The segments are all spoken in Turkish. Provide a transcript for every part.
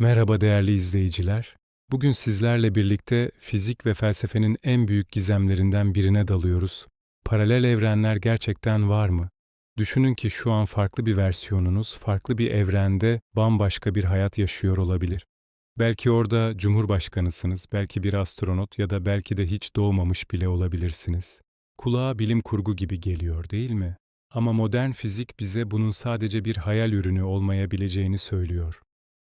Merhaba değerli izleyiciler. Bugün sizlerle birlikte fizik ve felsefenin en büyük gizemlerinden birine dalıyoruz. Paralel evrenler gerçekten var mı? Düşünün ki şu an farklı bir versiyonunuz, farklı bir evrende bambaşka bir hayat yaşıyor olabilir. Belki orada cumhurbaşkanısınız, belki bir astronot ya da belki de hiç doğmamış bile olabilirsiniz. Kulağa bilim kurgu gibi geliyor, değil mi? Ama modern fizik bize bunun sadece bir hayal ürünü olmayabileceğini söylüyor.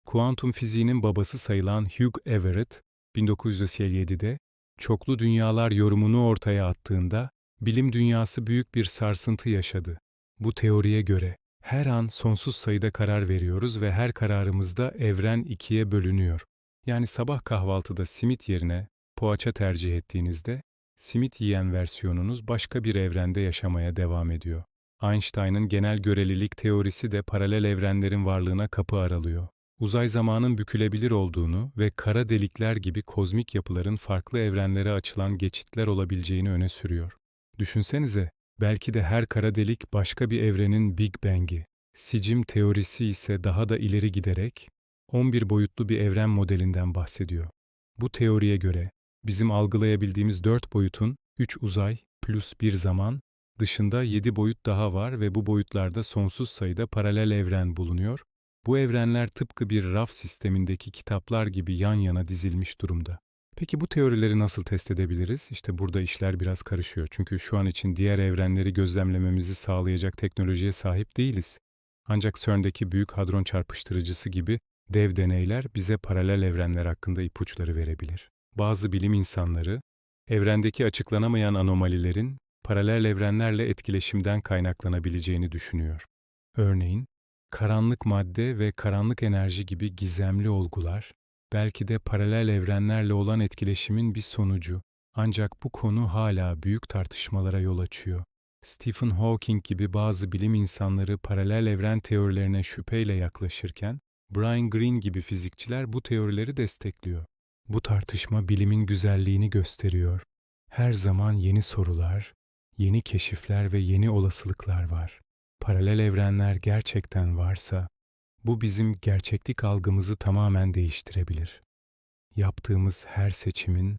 Kuantum fiziğinin babası sayılan Hugh Everett, 1957'de çoklu dünyalar yorumunu ortaya attığında bilim dünyası büyük bir sarsıntı yaşadı. Bu teoriye göre her an sonsuz sayıda karar veriyoruz ve her kararımızda evren ikiye bölünüyor. Yani sabah kahvaltıda simit yerine poğaça tercih ettiğinizde simit yiyen versiyonunuz başka bir evrende yaşamaya devam ediyor. Einstein'ın genel görelilik teorisi de paralel evrenlerin varlığına kapı aralıyor uzay zamanın bükülebilir olduğunu ve kara delikler gibi kozmik yapıların farklı evrenlere açılan geçitler olabileceğini öne sürüyor. Düşünsenize, belki de her kara delik başka bir evrenin Big Bang'i. Sicim teorisi ise daha da ileri giderek 11 boyutlu bir evren modelinden bahsediyor. Bu teoriye göre bizim algılayabildiğimiz 4 boyutun 3 uzay plus bir zaman dışında 7 boyut daha var ve bu boyutlarda sonsuz sayıda paralel evren bulunuyor bu evrenler tıpkı bir raf sistemindeki kitaplar gibi yan yana dizilmiş durumda. Peki bu teorileri nasıl test edebiliriz? İşte burada işler biraz karışıyor. Çünkü şu an için diğer evrenleri gözlemlememizi sağlayacak teknolojiye sahip değiliz. Ancak CERN'deki Büyük Hadron Çarpıştırıcısı gibi dev deneyler bize paralel evrenler hakkında ipuçları verebilir. Bazı bilim insanları, evrendeki açıklanamayan anomalilerin paralel evrenlerle etkileşimden kaynaklanabileceğini düşünüyor. Örneğin, karanlık madde ve karanlık enerji gibi gizemli olgular, belki de paralel evrenlerle olan etkileşimin bir sonucu. Ancak bu konu hala büyük tartışmalara yol açıyor. Stephen Hawking gibi bazı bilim insanları paralel evren teorilerine şüpheyle yaklaşırken, Brian Greene gibi fizikçiler bu teorileri destekliyor. Bu tartışma bilimin güzelliğini gösteriyor. Her zaman yeni sorular, yeni keşifler ve yeni olasılıklar var paralel evrenler gerçekten varsa, bu bizim gerçeklik algımızı tamamen değiştirebilir. Yaptığımız her seçimin,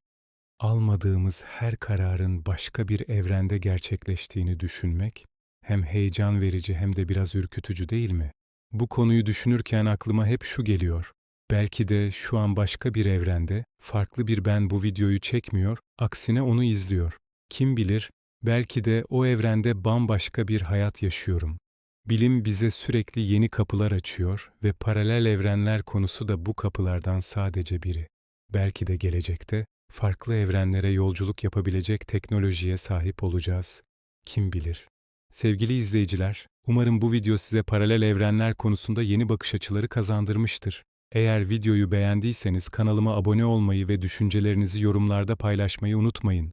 almadığımız her kararın başka bir evrende gerçekleştiğini düşünmek, hem heyecan verici hem de biraz ürkütücü değil mi? Bu konuyu düşünürken aklıma hep şu geliyor. Belki de şu an başka bir evrende, farklı bir ben bu videoyu çekmiyor, aksine onu izliyor. Kim bilir, Belki de o evrende bambaşka bir hayat yaşıyorum. Bilim bize sürekli yeni kapılar açıyor ve paralel evrenler konusu da bu kapılardan sadece biri. Belki de gelecekte farklı evrenlere yolculuk yapabilecek teknolojiye sahip olacağız. Kim bilir? Sevgili izleyiciler, umarım bu video size paralel evrenler konusunda yeni bakış açıları kazandırmıştır. Eğer videoyu beğendiyseniz kanalıma abone olmayı ve düşüncelerinizi yorumlarda paylaşmayı unutmayın.